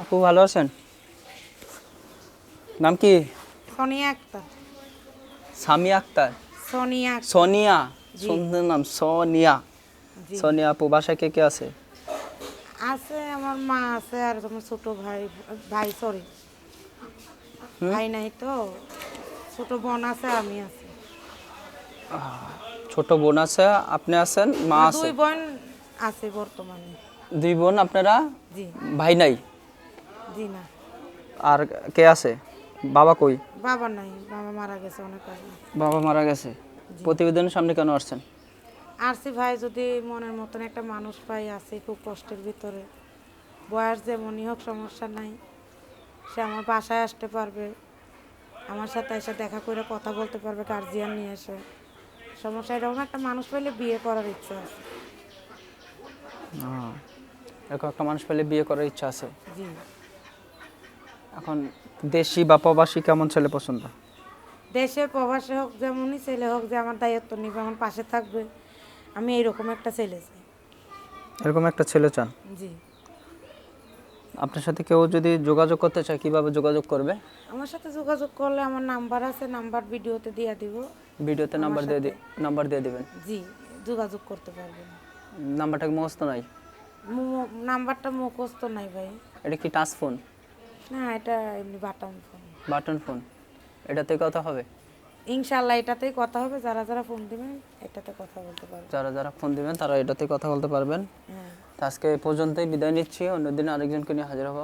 আপু ভালো আছেন? নাম কি? সোনিয়া আক্তার। সামিয়া আক্তার? সোনিয়া। সোনিয়া। সুন্দর নাম সোনিয়া। সোনিয়া আপু বাসায় কে কে আছে? আছে আমার মা আছে আর আমার ছোট ভাই ভাই সরি ভাই নাই তো। ছোট বোন আছে আমি আছি। ছোট বোন আছে আপনি আছেন মা আছে। দুই বোন আছে বর্তমানে। দুই বোন আপনারা? জি। ভাই নাই? জি না আর কে আছে? বাবা কই? বাবা নাই বাবা মারা গেছে অনেক আগে। বাবা মারা গেছে? প্রতিবেদনের সামনে কেন আসছেন? আরসি ভাই যদি মনের মতন একটা মানুষ পাই আছে খুব কষ্টের ভিতরে। বয়স যেমনই হোক সমস্যা নাই। সে আমার বাসায় আসতে পারবে। আমার সাথে এসে দেখা করে কথা বলতে পারবে গার্জিয়ান নিয়ে এসে। সমস্যা এরকম একটা মানুষ পেলে বিয়ে করার ইচ্ছা আছে। এরকম একটা মানুষ পেলে বিয়ে করার ইচ্ছা আছে। জি। এখন দেশি বা প্রবাসী কেমন ছেলে পছন্দ? দেশে প্রবাসে হোক যেমনই ছেলে হোক যে আমার দায়িত্ব নিবে আমার পাশে থাকবে আমি এইরকম একটা ছেলে চাই। এরকম একটা ছেলে চান? জি। আপনার সাথে কেউ যদি যোগাযোগ করতে চায় কীভাবে যোগাযোগ করবে? আমার সাথে যোগাযোগ করলে আমার নাম্বার আছে নাম্বার ভিডিওতে দিয়ে দিব। ভিডিওতে নাম্বার দিয়ে দি নাম্বার দিয়ে দিবেন? জি যোগাযোগ করতে পারবেন নাম্বারটা মুখস্থ নাই? নাম্বারটা মুখস্থ নাই ভাই। এটা কি টাচ ফোন? না এটা এমনি বাটন ফোন বাটন ফোন এটাতে কথা হবে? ইনশাআল্লাহ এটাতেই কথা হবে যারা যারা ফোন দিবেন এটাতে কথা বলতে পারবেন। যারা যারা ফোন দিবেন তারা এটাতে কথা বলতে পারবেন। হ্যাঁ। তো আজকে এই পর্যন্তই বিদায় নিচ্ছি অন্যদিন আরেকজনকে নিয়ে হাজির হব।